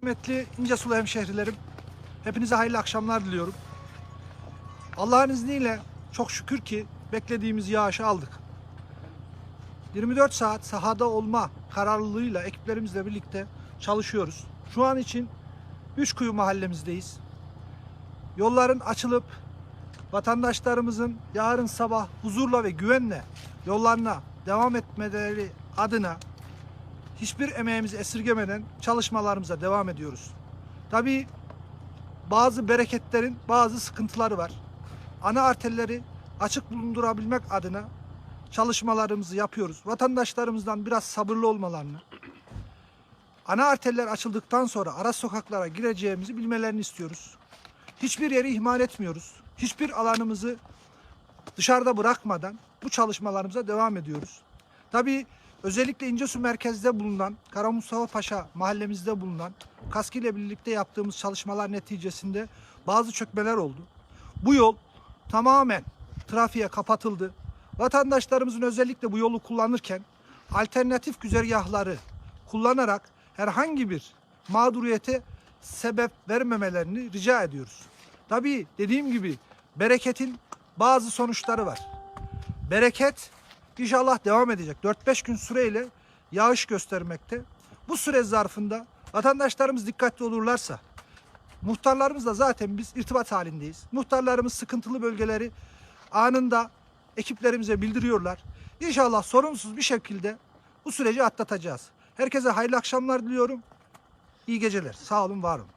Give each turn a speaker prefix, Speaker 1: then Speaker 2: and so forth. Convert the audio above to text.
Speaker 1: Kıymetli İncesulu hemşehrilerim, hepinize hayırlı akşamlar diliyorum. Allah'ın izniyle çok şükür ki beklediğimiz yağışı aldık. 24 saat sahada olma kararlılığıyla ekiplerimizle birlikte çalışıyoruz. Şu an için Üçkuyu mahallemizdeyiz. Yolların açılıp vatandaşlarımızın yarın sabah huzurla ve güvenle yollarına devam etmeleri adına hiçbir emeğimizi esirgemeden çalışmalarımıza devam ediyoruz. Tabii bazı bereketlerin bazı sıkıntıları var. Ana arterleri açık bulundurabilmek adına çalışmalarımızı yapıyoruz. Vatandaşlarımızdan biraz sabırlı olmalarını, ana arterler açıldıktan sonra ara sokaklara gireceğimizi bilmelerini istiyoruz. Hiçbir yeri ihmal etmiyoruz. Hiçbir alanımızı dışarıda bırakmadan bu çalışmalarımıza devam ediyoruz. Tabii özellikle İncesu merkezde bulunan Kara Mustafa Paşa mahallemizde bulunan KASK ile birlikte yaptığımız çalışmalar neticesinde bazı çökmeler oldu. Bu yol tamamen trafiğe kapatıldı. Vatandaşlarımızın özellikle bu yolu kullanırken alternatif güzergahları kullanarak herhangi bir mağduriyete sebep vermemelerini rica ediyoruz. Tabii dediğim gibi bereketin bazı sonuçları var. Bereket inşallah devam edecek. 4-5 gün süreyle yağış göstermekte. Bu süre zarfında vatandaşlarımız dikkatli olurlarsa muhtarlarımızla zaten biz irtibat halindeyiz. Muhtarlarımız sıkıntılı bölgeleri anında ekiplerimize bildiriyorlar. İnşallah sorunsuz bir şekilde bu süreci atlatacağız. Herkese hayırlı akşamlar diliyorum. İyi geceler. Sağ olun, var olun.